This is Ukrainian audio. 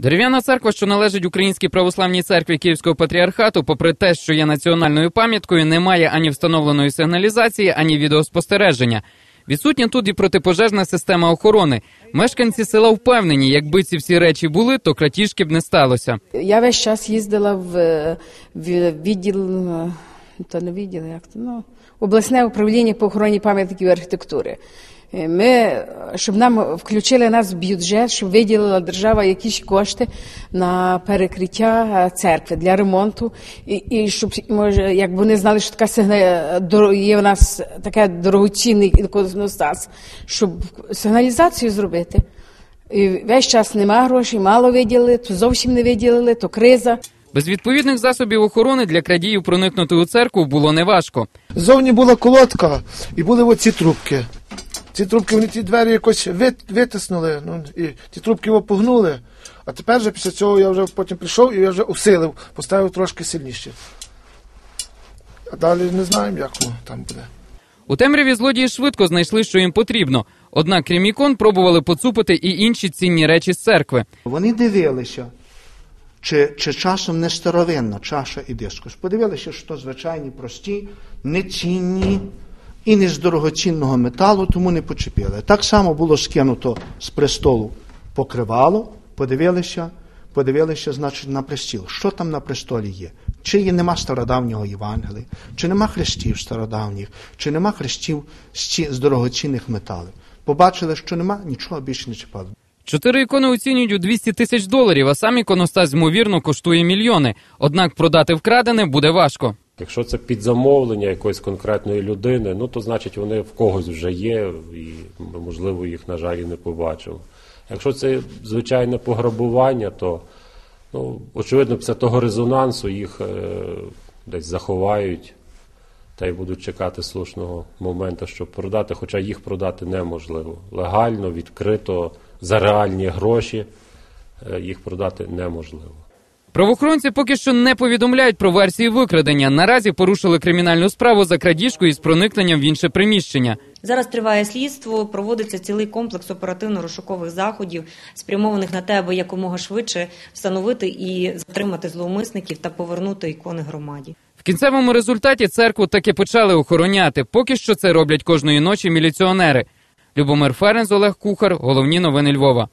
Дерев'яна церква, що належить Українській православній церкві Київського патріархату, попри те, що є національною пам'яткою, не має ані встановленої сигналізації, ані відеоспостереження. Відсутня тут і протипожежна система охорони. Мешканці села впевнені, якби ці всі речі були, то кратіжки б не сталося. Я весь час їздила в, в відділ, то не відділ, як то, ну, обласне управління по охороні пам'ятників архітектури. Е, Ми, щоб нам включили нас в бюджет, щоб виділила держава якісь кошти на перекриття е, церкви для ремонту, і, і щоб може, як вони знали, що така сигна... є у нас таке дорогоцінний іконостас, щоб сигналізацію зробити. І весь час нема грошей, мало виділили, то зовсім не виділили, то криза. Без відповідних засобів охорони для крадіїв проникнути у церкву було неважко. Ззовні була колодка і були оці трубки. Ці трубки вони ті двері якось вит- витиснули, ну, і ті трубки його погнули. А тепер же після цього я вже потім прийшов і я вже усилив, поставив трошки сильніше. А далі не знаємо, як воно там буде. У темряві злодії швидко знайшли, що їм потрібно. Однак, крім ікон, пробували поцупити і інші цінні речі з церкви. Вони дивилися, чи, чи часом не старовинна чаша і дискус. Подивилися, що звичайні, прості, нецінні і не з дорогоцінного металу, тому не почепили. Так само було скинуто з престолу покривало, подивилися, подивилися, значить, на престіл. Що там на престолі є? Чи є нема стародавнього Євангелія, чи нема хрестів стародавніх, чи нема хрестів з, ці- з дорогоцінних металів. Побачили, що нема, нічого більше не чіпали. Чотири ікони оцінюють у 200 тисяч доларів, а сам іконостас, ймовірно, коштує мільйони. Однак продати вкрадене буде важко. Якщо це під замовлення якоїсь конкретної людини, ну то значить вони в когось вже є, і ми, можливо їх, на жаль, і не побачимо. Якщо це звичайне пограбування, то ну, очевидно, після того резонансу їх е, десь заховають та й будуть чекати слушного моменту, щоб продати, хоча їх продати неможливо. Легально, відкрито, за реальні гроші е, їх продати неможливо. Правоохоронці поки що не повідомляють про версії викрадення. Наразі порушили кримінальну справу за крадіжку із проникненням в інше приміщення. Зараз триває слідство, проводиться цілий комплекс оперативно-розшукових заходів, спрямованих на те, аби якомога швидше встановити і затримати зловмисників та повернути ікони громаді. Кінцевому результаті церкву таки почали охороняти. Поки що це роблять кожної ночі міліціонери. Любомир Ференц, Олег Кухар. Головні новини Львова.